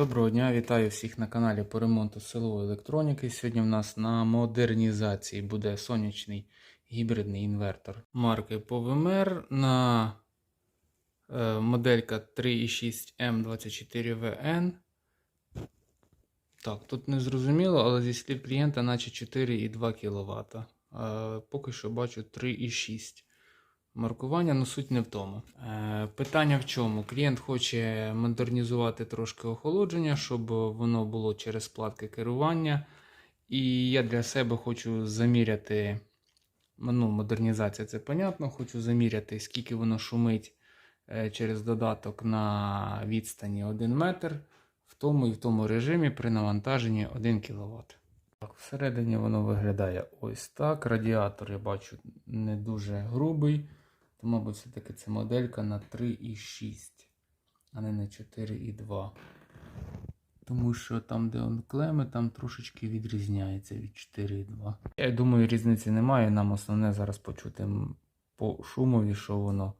Доброго дня, вітаю всіх на каналі по ремонту силової електроніки. Сьогодні в нас на модернізації буде сонячний гібридний інвертор марки Polymer на е, моделька 3.6M24VN. Так, тут не зрозуміло, але зі слів клієнта, наче 4,2 кВт. Е, поки що бачу 3,6 маркування, але суть не в тому. Е, питання в чому? Клієнт хоче модернізувати трошки охолодження, щоб воно було через платки керування. І я для себе хочу заміряти. Ну, модернізація це понятно. Хочу заміряти, скільки воно шумить е, через додаток на відстані 1 метр в тому і в тому режимі при навантаженні 1 кВт. Так, всередині воно виглядає ось так. Радіатор я бачу не дуже грубий. То, мабуть, все-таки це моделька на 3,6, а не на 4,2. Тому що там, де он клеми, там трошечки відрізняється від 4,2. Я думаю, різниці немає. Нам основне зараз почути по шумові, що воно,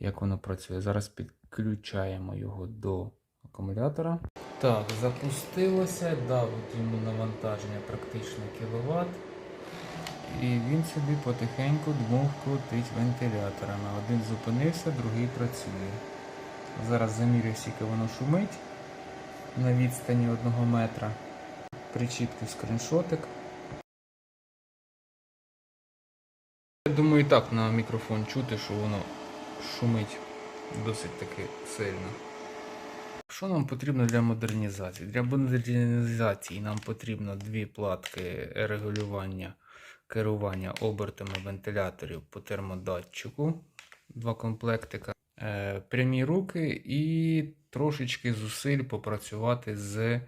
як воно працює. Зараз підключаємо його до акумулятора. Так, запустилося, дав йому навантаження практично кіловат. І він собі потихеньку дмов крутить вентиляторами. Один зупинився, другий працює. Зараз замірюю, скільки воно шумить на відстані одного метра. Причіплю скріншотик. Я думаю, і так на мікрофон чути, що воно шумить досить таки сильно. Що нам потрібно для модернізації? Для модернізації нам потрібно дві платки регулювання керування обертами вентиляторів по термодатчику, два комплектика, е, прямі руки і трошечки зусиль попрацювати з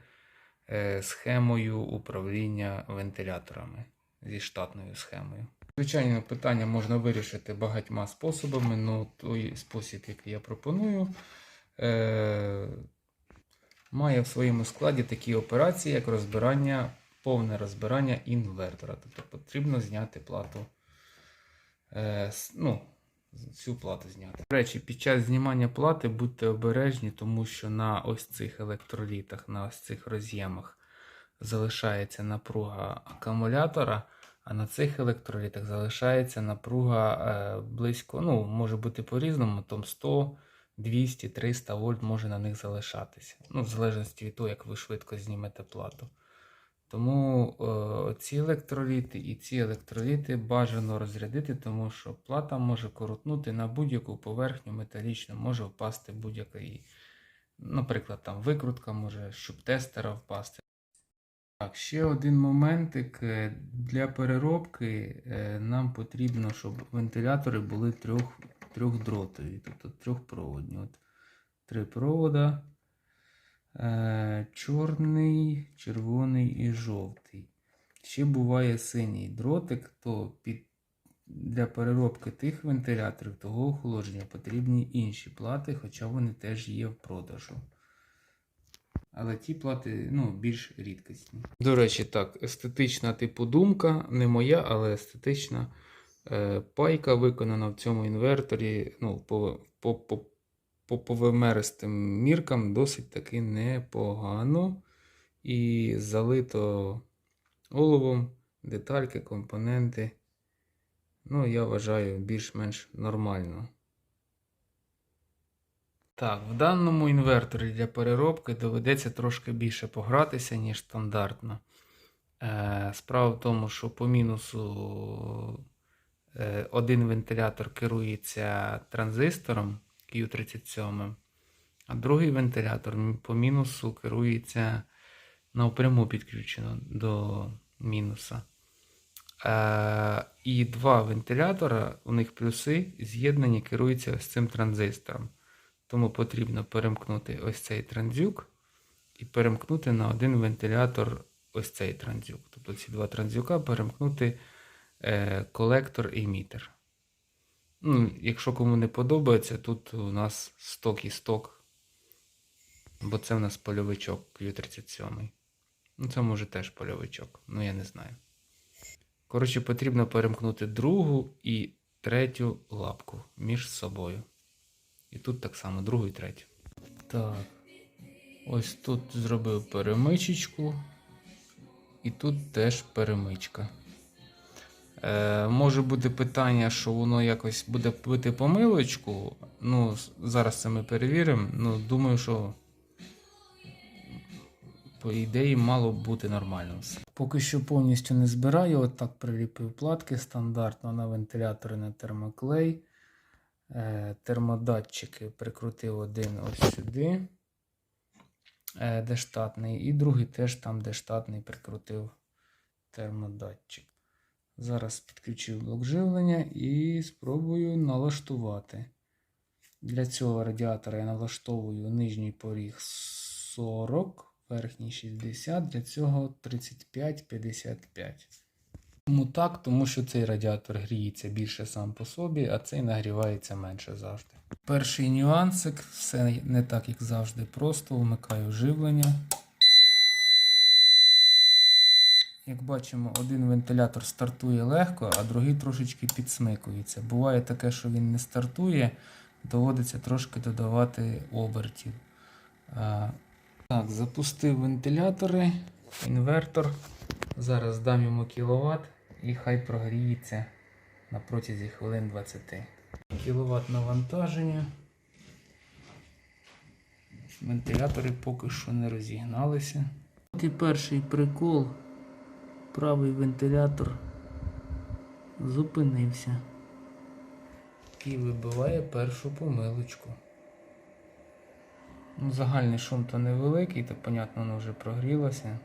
е, схемою управління вентиляторами зі штатною схемою. Звичайно, питання можна вирішити багатьма способами, але той спосіб, який я пропоную, е, має в своєму складі такі операції, як розбирання повне розбирання інвертора. Тобто потрібно зняти плату. Е, ну, цю плату зняти. До речі, під час знімання плати будьте обережні, тому що на ось цих електролітах, на ось цих роз'ємах залишається напруга акумулятора, а на цих електролітах залишається напруга е, близько, ну, може бути по-різному, там 100, 200, 300 вольт може на них залишатися. Ну, в залежності від того, як ви швидко знімете плату. Тому е, ці електроліти і ці електроліти бажано розрядити, тому що плата може коротнути на будь-яку поверхню металічну, може впасти будь-який, наприклад, там викрутка, може щоб тестера впасти. Так, ще один моментик. Е, Для переробки е, нам потрібно, щоб вентилятори були трьох, трьохдротові, тобто трьохпроводні. От, три провода. Е, чорний, червоний і жовтий. Ще буває синій дротик, то під, для переробки тих вентиляторів, того охолодження потрібні інші плати, хоча вони теж є в продажу. Але ті плати ну, більш рідкісні. До речі, так, естетична типу думка, не моя, але естетична. Е, пайка виконана в цьому інверторі ну, по, по, по, по повимеристим міркам досить таки непогано. І залито оловом, детальки, компоненти. Ну, я вважаю, більш-менш нормально. Так, в даному інверторі для переробки доведеться трошки більше погратися, ніж стандартно. Е, справа в тому, що по мінусу е, один вентилятор керується транзистором Q37, а другий вентилятор по мінусу керується напряму підключено до мінуса. Е, і два вентилятора, у них плюси з'єднані керуються ось цим транзистором. Тому потрібно перемкнути ось цей транзюк і перемкнути на один вентилятор ось цей транзюк. Тобто ці два транзюка перемкнути е, колектор і емітер. Ну, якщо кому не подобається, тут у нас сток і сток. Бо це в нас польовичок Q37. Ну, це може теж польовичок, ну я не знаю. Коротше, потрібно перемкнути другу і третю лапку між собою. І тут так само, другу і третю. Так. Ось тут зробив перемичечку. І тут теж перемичка. Е, може бути питання, що воно якось буде бити помилочку. Ну, зараз це ми перевіримо. Ну, думаю, що по ідеї мало б бути нормально. Поки що повністю не збираю. От так приліпив платки стандартно на вентилятори на термоклей. Е, термодатчики прикрутив один ось сюди, е, де штатний, і другий теж там, де штатний, прикрутив термодатчик. Зараз підключив блок живлення і спробую налаштувати. Для цього радіатора я налаштовую нижній поріг 40, верхній 60, для цього 35-55. Чому так? Тому що цей радіатор гріється більше сам по собі, а цей нагрівається менше завжди. Перший нюансик, все не так, як завжди, просто вмикаю живлення. Як бачимо, один вентилятор стартує легко, а другий трошечки підсмикується. Буває таке, що він не стартує, доводиться трошки додавати обертів. Так, запустив вентилятори, інвертор. Зараз дам йому кіловат і хай прогріється на протязі хвилин 20. Кіловат навантаження. Вентилятори поки що не розігналися. І перший прикол. Правий вентилятор зупинився. І вибиває першу помилочку. Ну, загальний шум то невеликий, то, понятно, воно вже прогрілося.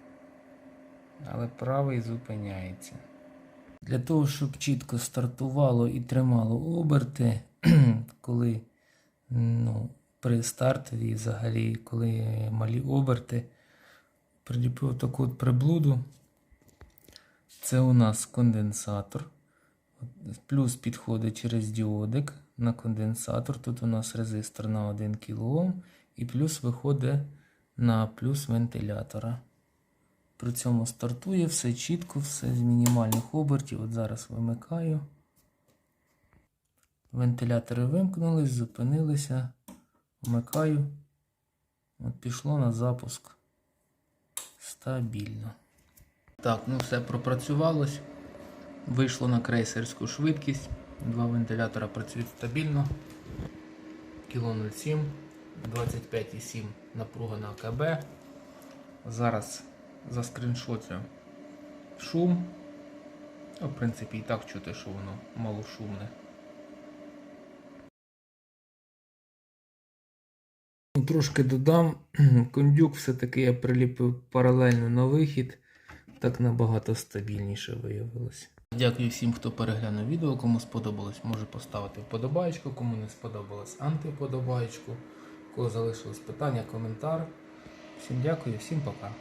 Але правий зупиняється. Для того, щоб чітко стартувало і тримало оберти, коли ну, при стартові, взагалі, коли малі оберти, приліпив таку от приблуду. Це у нас конденсатор. Плюс підходить через діодик на конденсатор. Тут у нас резистор на 1 кОм і плюс виходить на плюс вентилятора. При цьому стартує все чітко, все з мінімальних обертів. От зараз вимикаю. Вентилятори вимкнулись, зупинилися. Вмикаю. От пішло на запуск. Стабільно. Так, ну все пропрацювалось. Вийшло на крейсерську швидкість. Два вентилятора працюють стабільно. Кіло 07, 25,7 напруга на АКБ. Зараз заскріншотю шум. Ну, В принципі, і так чути, що воно малошумне. Трошки додам. Кондюк все-таки я приліпив паралельно на вихід. Так набагато стабільніше виявилося. Дякую всім, хто переглянув відео. Кому сподобалось, може поставити вподобайку, кому не сподобалось антиподобайку. Кого залишилось питання, коментар. Всім дякую, всім пока.